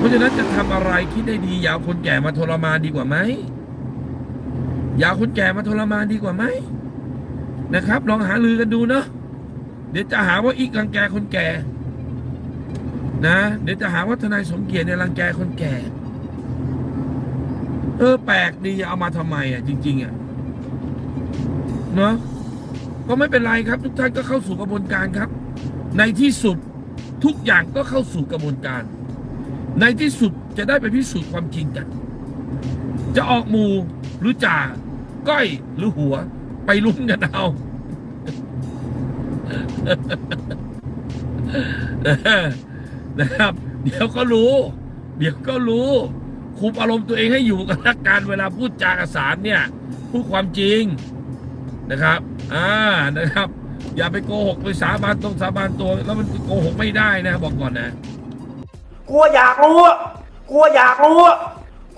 เพราะฉะนั้นจะทำอะไรคิดได้ดีอย่าคนแก่มาทรมานดีกว่าไหมอย่าคนแก่มาทรมานดีกว่าไหมนะครับ ลองหาลือกันดูเนาะเดี๋ยวจะหาว่าอีกรังแกคนแก่ นะ เดี๋ยวจะหาว่าทนายสมเกียรติเนี่ยรังแกคนแก่ เออแปลกดีเอามาทำไมอะ จริง ๆอะเนาะก็ไม่เป็นไรครับ ทุกท่านก็เข้าสู่กระบวนการครับ ในที่สุดทุกอย่างก็เข้าสู่กระบวนการ ในที่สุดจะได้ไปพิสูจน์ความจริงกัน จะออกหมูหรือจ่าก้อยหรือหัว ไปลุ้นกันเอานะครับ เดี๋ยวก็รู้ เดี๋ยวก็รู้ คุมอารมณ์ตัวเองให้อยู่กับนักการเวลาพูดจากสารเนี่ย พูดความจริงนะครับ อ่านะครับ อย่าไปโกหกไปสาบานตรงสาบานตัว แล้วมันโกหกไม่ได้นะ บอกก่อนนะ กลัวอยากรู้ กลัวอยากรู้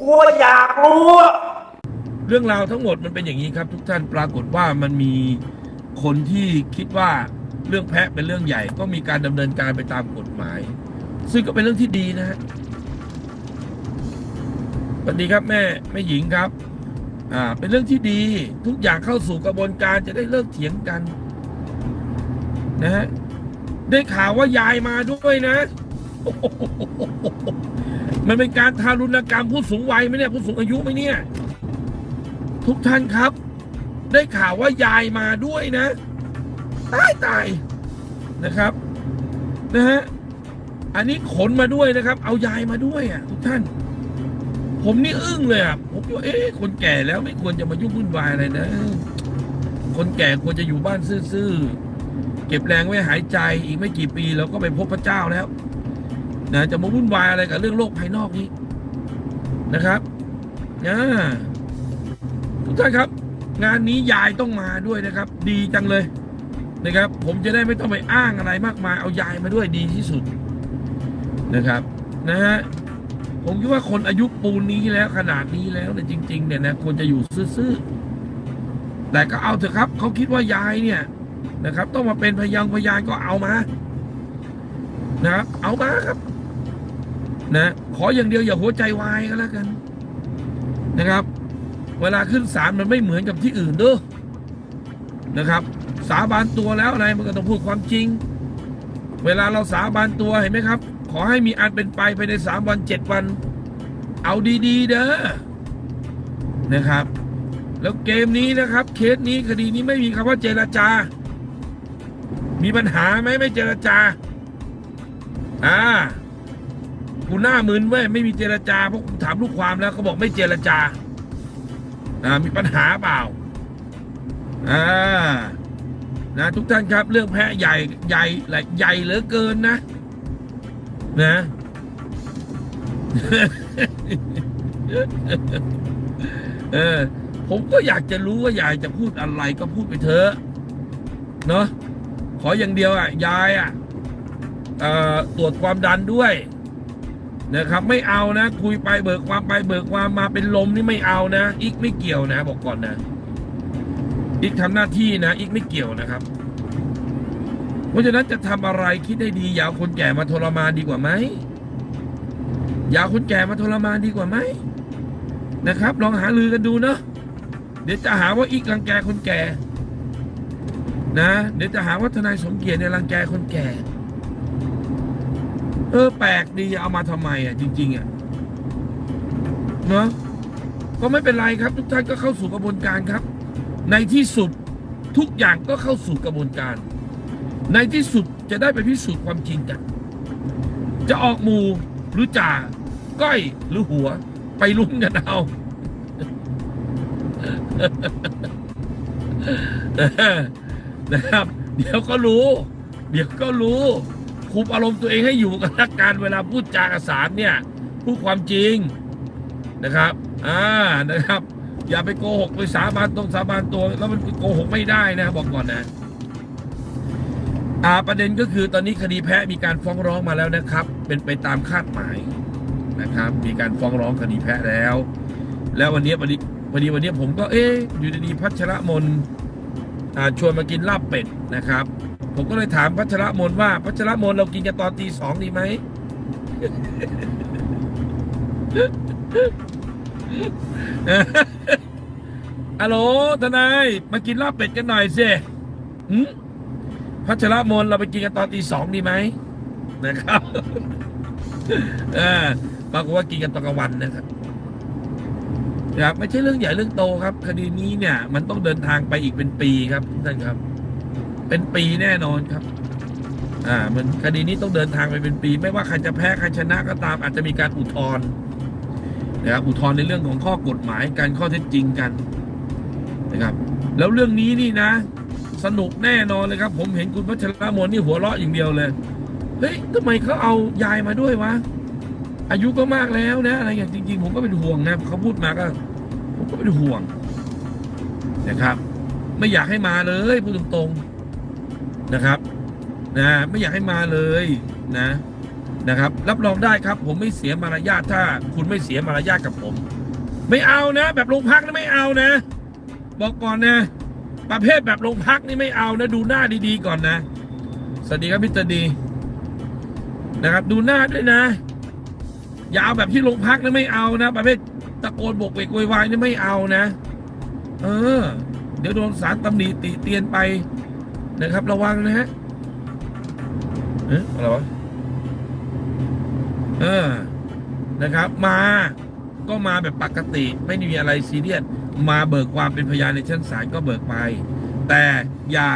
กลัวอยากรู้ เรื่องราวทั้งหมดมันเป็นอย่างนี้ครับ ทุกท่านปรากฏว่ามันมีคนที่คิดว่าเรื่องแพะเป็นเรื่องใหญ่ ก็มีการดำเนินการไปตามกฎหมาย ซึ่งก็เป็นเรื่องที่ดีนะฮะสวัสดีครับแม่แม่หญิงครับ อ่า เป็นเรื่องที่ดีทุกอย่างเข้าสู่กระบวนการจะได้เลิกเถียงกัน นะฮะได้ข่าวว่ายายมาด้วยนะ มันเป็นการทารุณกรรมผู้สูงวัยไหมเนี่ยผู้สูงอายุไหมเนี่ย ทุกท่านครับ ได้ข่าวว่ายายมาด้วยนะ ตายตายนะครับนะฮะอันนี้ขนมาด้วยนะครับ เอายายมาด้วยอะ ทุกท่าน ผมนี่อึ้งเลยอะผมว่าเอ๊ะคนแก่แล้วไม่ควรจะมายุ่งวุ่นวายอะไรนะ คนแก่ควรจะอยู่บ้านซื่อๆเก็บแรงไว้หายใจอีกไม่กี่ปีเราก็ไปพบพระเจ้าแล้ว นะจะมาวุ่นวายอะไรกับเรื่องโลกภายนอกนี้นะครับนะทุกท่านครับ งานนี้ยายต้องมาด้วยนะครับ ดีจังเลยนะครับ ผมจะได้ไม่ต้องไปอ้างอะไรมากมายเอายายมาด้วยดีที่สุดนะครับ นะฮะผมคิดว่าคนอายุปูนนี้แล้วขนาดนี้แล้วเนี่ยจริง ๆ เนี่ยนะควรจะอยู่ซื่อๆแต่ก็เอาเถอะครับเขาคิดว่ายายเนี่ยนะครับ ต้องมาเป็นพยานพยานก็เอามานะครับเอามาครับ นะขออย่างเดียวอย่าหัวใจวายก็แล้วกันนะครับ เวลาขึ้นศาลมันไม่เหมือนกับที่อื่นเด้อนะครับ สาบานตัวแล้วอะไรมันก็ต้องพูดความจริง เวลาเราสาบานตัวเห็นไหมครับ ขอให้มีอันเป็นไปภายในสามวันเจ็ดวัน เอาดีๆ เด้อนะครับ แล้วเกมนี้นะครับ เคสนี้คดีนี้ไม่มีคำว่าเจรจา มีปัญหาไหมไม่เจรจาอ่า กูหน้ามึนเว้ยไม่มีเจรจาเพราะกูถามลูกความแล้วเขาบอกไม่เจรจาอ่ามีปัญหาเปล่าอ่านะทุกท่านครับเรื่องแพะใหญ่ใหญ่หลายใหญ่เหลือเกินนะ นะเออผมก็อยากจะรู้ว่ายายจะพูดอะไรก็พูดไปเถอะเนาะขออย่างเดียวอะยายอะตรวจความดันด้วย นะครับ ไม่เอานะ คุยไปเบิกความไปเบิกความมาเป็นลมนี่ไม่เอานะ อีกไม่เกี่ยวนะ บอกก่อนนะ อีกทำหน้าที่นะ อีกไม่เกี่ยวนะครับ เพราะฉะนั้นจะทำอะไรคิดได้ดี อย่าเอาคนแก่มาทรมานดีกว่าไหมอย่าเอาคนแก่มาทรมานดีกว่าไหมนะครับ ลองหาลือกันดูเนาะเดี๋ยวจะหาว่าอีกรังแกคนแก่ นะ เดี๋ยวจะหาว่าทนายสมเกียรติเนี่ยรังแกคนแก่ เออ แปลกดีเอามาทำไมอะ จริง ๆ อะเนาะก็ไม่เป็นไรครับ ทุกท่านก็เข้าสู่กระบวนการครับ ในที่สุดทุกอย่างก็เข้าสู่กระบวนการ ในที่สุดจะได้ไปพิสูจน์ความจริงกัน จะออกมูหรือจ่าก้อยหรือหัว ไปลุ้นกันเอานะครับ เดี๋ยวก็รู้ เดี๋ยวก็รู้ คุมอารมณ์ตัวเองให้อยู่กับนักการเวลาพูดจากับสารเนี่ยพูดความจริงนะครับอ่านะครับ อย่าไปโกหกไปสาบานตรงสาบานตัวแล้วมันโกหกไม่ได้นะบอกก่อนนะอ่าประเด็นก็คือตอนนี้คดีแพ้มีการฟ้องร้องมาแล้วนะครับ เป็นไปตามคาดหมายนะครับ มีการฟ้องร้องคดีแพ้แล้ว แล้ววันนี้วันนี้วันนี้วันนี้ผมก็เอ๊อยู่ดีๆพัชระมนอ่าชวนมากินลาบเป็ดนะครับ ผมก็เลยถามพัชระมนว่า พัชระมนเรากินกันตอนตีสองดีไหม ฮัลโหลทนาย มากินลาบเป็ดกันหน่อยสิพัชรมนเราไปกินกันตอนตีสองดีไหมนะครับปรากฏว่ากินกันตอนกลางวันนะครับนะครับไม่ใช่เรื่องใหญ่เรื่องโตครับ คดีนี้เนี่ย มันต้องเดินทางไปอีกเป็นปีครับท่านครับ เป็นปีแน่นอนครับ อ่ามันคดีนี้ต้องเดินทางไปเป็นปี ไม่ว่าใครจะแพ้ใครชนะก็ตามอาจจะมีการอุทธรณ์นะครับอุทธรณ์ในเรื่องของข้อกฎหมายการข้อเท็จจริงกันนะครับ แล้วเรื่องนี้นี่นะ สนุกแน่นอนเลยครับ ผมเห็นคุณพัชรมนนี่หัวเราะอย่างเดียวเลยเฮ้ยทำไมเขาเอายายมาด้วยวะอายุก็มากแล้วนะ อะไรอย่างจริง ๆ ผมก็เป็นห่วงนะเขาพูดมาก็ผมก็เป็นห่วงนะครับ ไม่อยากให้มาเลยพูดตรงๆ นะครับนะไม่อยากให้มาเลยนะนะครับ รับรองได้ครับ ผมไม่เสียมารยาทถ้า คุณไม่เสียมารยาทกับผม ไม่เอานะ แบบโรงพักนะไม่เอานะ บอกก่อนนะ ประเภทแบบโรงพักนี่ไม่เอานะ ดูหน้าดีๆก่อนนะสวัสดีครับพิตดีนะครับดูหน้าด้วยนะ อย่าเอาแบบที่โรงพักนะไม่เอานะ ประเภทตะโกนบกเวกวยวายนี่ไม่เอานะ เออ เดี๋ยวโดนสารตำหนิติเตียนไป นะครับ ระวังนะฮะเอ๊ะอะไรวะเออนะครับ มาก็มาแบบปกติ ไม่ได้มีอะไรซีเรียสมาเบิกความเป็นพยานในชั้นศาลก็เบิกไป แต่อย่า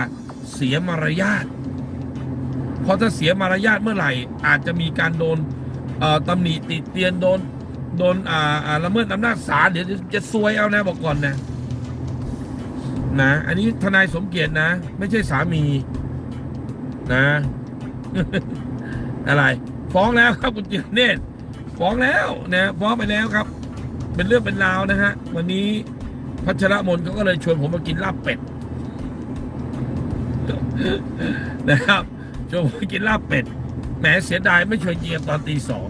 เสียมารยาทเพราะถ้าเสียมารยาทเมื่อไหร่ อาจจะมีการโดนตำหนิติเตียนโดนโดนละเมิดอำนาจศาลเดี๋ยวจะซวยเอานะบอกก่อนนะ นะ อันนี้ทนายสมเกียรตินะ ไม่ใช่สามีนะ อะไร ฟ้องแล้วครับคุณจิรเนตฟ้องแล้วนะฟ้องไปแล้วครับ เป็นเรื่องเป็นราวนะฮะ วันนี้พัชรมนเขาก็เลยชวนผมมากินลาบเป็ดนะครับชวนผมกินลาบเป็ดแหมเสียดายไม่ชวนเฮียตอนตีสอง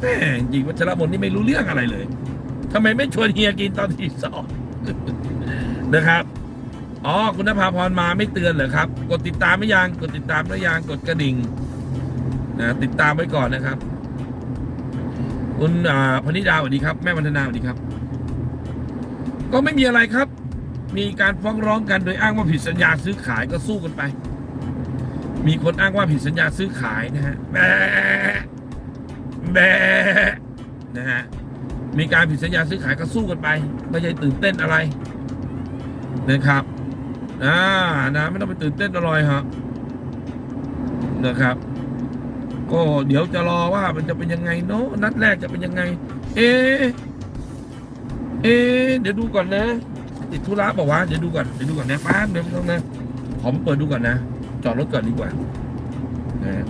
แหมจริงพัชรมนนี่ไม่รู้เรื่องอะไรเลยทำไมไม่ชวนเฮียกินตอนตีสองนะครับ อ๋อ คุณนภาพรมาไม่เตือนเหรอครับ กดติดตามไม่ยัง กดติดตามไม่ยัง กดกระดิ่งนะติดตามไว้ก่อนนะครับ คุณพนิดาสวัสดีครับ แม่วันธนาสวัสดีครับ ก็ไม่มีอะไรครับ มีการฟ้องร้องกันโดยอ้างว่าผิดสัญญาซื้อขายก็สู้กันไป มีคนอ้างว่าผิดสัญญาซื้อขายนะฮะแบะแบะนะฮะมีการผิดสัญญาซื้อขายก็สู้กันไปไม่ใช่ตื่นเต้นอะไรนะครับ อ่านะไม่ต้องไปตื่นเต้นอร่อยฮะนะครับ ก็เดี๋ยวจะรอว่ามันจะเป็นยังไงเนาะนัดแรกจะเป็นยังไง เอเอเดี๋ยวดูก่อนนะ ติดธุระบอกว่าเดี๋ยวดูก่อนเดี๋ยวดูก่อนนะป้าเดี๋ยวต้องนะขอมาเปิดดูก่อนนะ จอดรถก่อนดีกว่านะ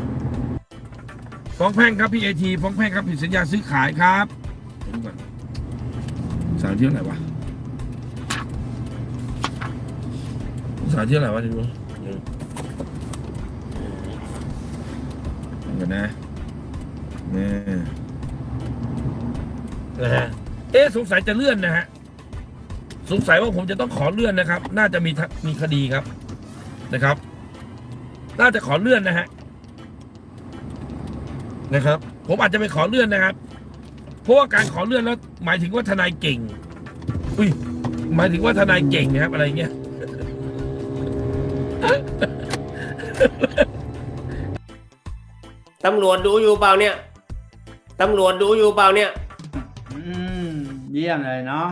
ฟ้องแพ่งครับพี่เอทีฟ้องแพ่งครับผิดสัญญาซื้อขายครับดูก่อนสารที่เท่าไหร่วะ สารที่อะไรวะนี่ดูเดี๋ยวนนะนี่นะฮะเอ๊ะสงสัยจะเลื่อนนะฮะสงสัยว่าผมจะต้องขอเลื่อนนะครับ น่าจะมีทะมีคดีครับนะครับ น่าจะขอเลื่อนนะฮะนะครับ ผมอาจจะไปขอเลื่อนนะครับ เพราะว่าการขอเลื่อนแล้ว หมายถึงว่าทนายเก่ง อุ้ยหมายถึงว่าทนายเก่งนะครับอะไรเงี้ย ตำรวจดูอยู่เปล่าเนี่ย ตำรวจดูอยู่เปล่าเนี่ย อืมเยี่ยมเลยเนาะ